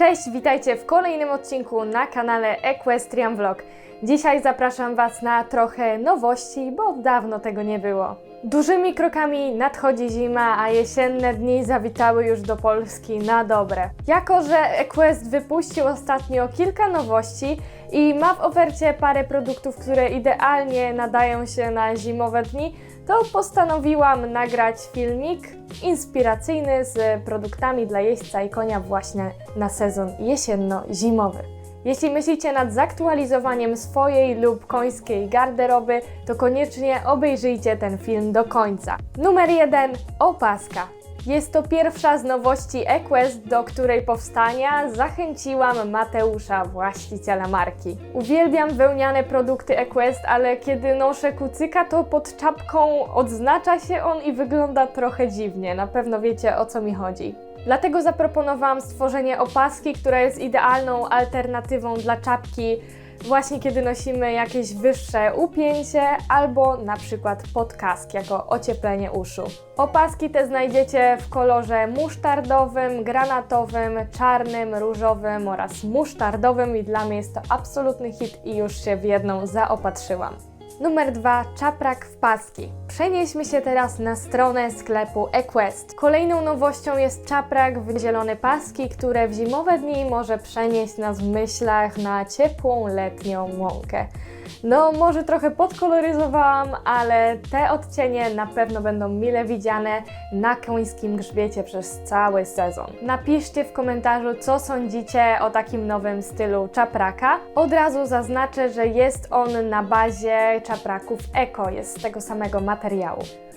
Cześć, witajcie w kolejnym odcinku na kanale Equestrian Vlog. Dzisiaj zapraszam Was na trochę nowości, bo dawno tego nie było. Dużymi krokami nadchodzi zima, a jesienne dni zawitały już do Polski na dobre. Jako, że Equest wypuścił ostatnio kilka nowości i ma w ofercie parę produktów, które idealnie nadają się na zimowe dni, to postanowiłam nagrać filmik inspiracyjny z produktami dla jeźdźca i konia właśnie na sezon jesienno-zimowy. Jeśli myślicie nad zaktualizowaniem swojej lub końskiej garderoby, to koniecznie obejrzyjcie ten film do końca. Numer 1. Opaska. Jest to pierwsza z nowości Equest, do której powstania zachęciłam Mateusza, właściciela marki. Uwielbiam wełniane produkty Equest, ale kiedy noszę kucyka, to pod czapką odznacza się on i wygląda trochę dziwnie. Na pewno wiecie o co mi chodzi. Dlatego zaproponowałam stworzenie opaski, która jest idealną alternatywą dla czapki właśnie kiedy nosimy jakieś wyższe upięcie albo na przykład podkask jako ocieplenie uszu. Opaski te znajdziecie w kolorze musztardowym, granatowym, czarnym, różowym oraz musztardowym i dla mnie jest to absolutny hit i już się w jedną zaopatrzyłam. Numer 2. Czaprak w paski. Przenieśmy się teraz na stronę sklepu Equest. Kolejną nowością jest czaprak w zielone paski, które w zimowe dni może przenieść nas w myślach na ciepłą letnią łąkę. No, może trochę podkoloryzowałam, ale te odcienie na pewno będą mile widziane na końskim grzbiecie przez cały sezon. Napiszcie w komentarzu, co sądzicie o takim nowym stylu czapraka. Od razu zaznaczę, że jest on na bazie czapraków Eko, jest z tego samego materiału.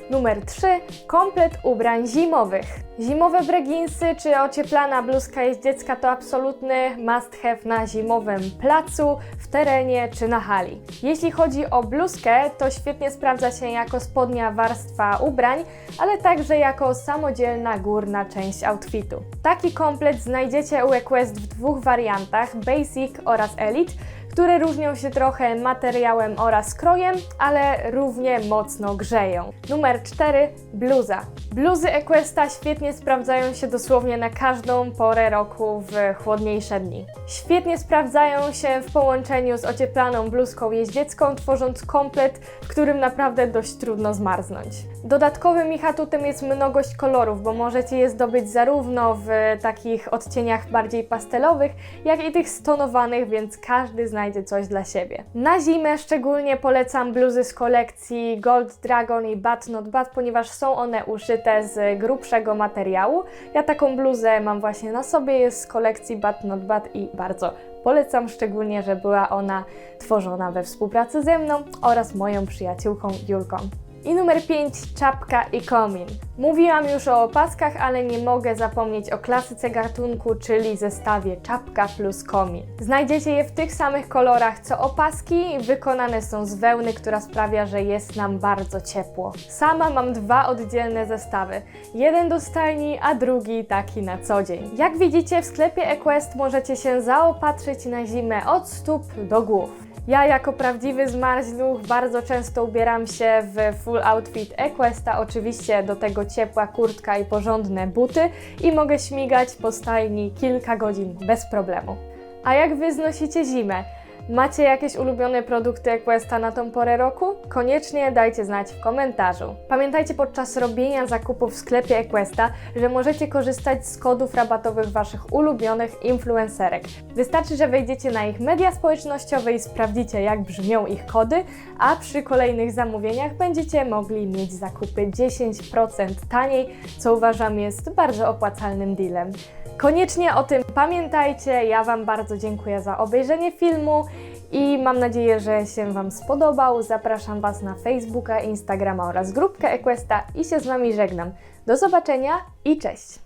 Numer 3. Komplet ubrań zimowych. Zimowe breginsy czy ocieplana bluzka jeździecka to absolutny must have na zimowym placu, w terenie czy na hali. Jeśli chodzi o bluzkę, to świetnie sprawdza się jako spodnia warstwa ubrań, ale także jako samodzielna górna część outfitu. Taki komplet znajdziecie u Equest w dwóch wariantach, Basic oraz Elite, które różnią się trochę materiałem oraz krojem, ale równie mocno grzeją. Numer 4. Bluza. Bluzy Equesta świetnie sprawdzają się dosłownie na każdą porę roku w chłodniejsze dni. Świetnie sprawdzają się w połączeniu z ocieplaną bluzką jeździecką, tworząc komplet, w którym naprawdę dość trudno zmarznąć. Dodatkowym ich atutem jest mnogość kolorów, bo możecie je zdobyć zarówno w takich odcieniach bardziej pastelowych, jak i tych stonowanych, więc każdy znajdzie coś dla siebie. Na zimę szczególnie polecam bluzy z kolekcji Gold Dragon i Bat Not Bat, ponieważ są one uszyte z grubszego materiału. Ja taką bluzę mam właśnie na sobie, jest z kolekcji Bat Not Bat i bardzo Polecam szczególnie, że była ona tworzona we współpracy ze mną oraz moją przyjaciółką Julką. I numer 5, czapka i komin. Mówiłam już o opaskach, ale nie mogę zapomnieć o klasyce gatunku, czyli zestawie czapka plus komin. Znajdziecie je w tych samych kolorach co opaski, wykonane są z wełny, która sprawia, że jest nam bardzo ciepło. Sama mam dwa oddzielne zestawy. Jeden do stajni, a drugi taki na co dzień. Jak widzicie w sklepie Equest możecie się zaopatrzyć na zimę od stóp do głów. Ja jako prawdziwy zmarzluch bardzo często ubieram się w full outfit Equesta, oczywiście do tego ciepła kurtka i porządne buty i mogę śmigać po stajni kilka godzin bez problemu. A jak wy znosicie zimę? Macie jakieś ulubione produkty Equesta na tą porę roku? Koniecznie dajcie znać w komentarzu. Pamiętajcie podczas robienia zakupów w sklepie Equesta, że możecie korzystać z kodów rabatowych Waszych ulubionych influencerek. Wystarczy, że wejdziecie na ich media społecznościowe i sprawdzicie, jak brzmią ich kody, a przy kolejnych zamówieniach będziecie mogli mieć zakupy 10% taniej, co uważam jest bardzo opłacalnym dealem. Koniecznie o tym pamiętajcie. Ja Wam bardzo dziękuję za obejrzenie filmu i mam nadzieję, że się Wam spodobał. Zapraszam Was na Facebooka, Instagrama oraz grupkę Equesta i się z Wami żegnam. Do zobaczenia i cześć!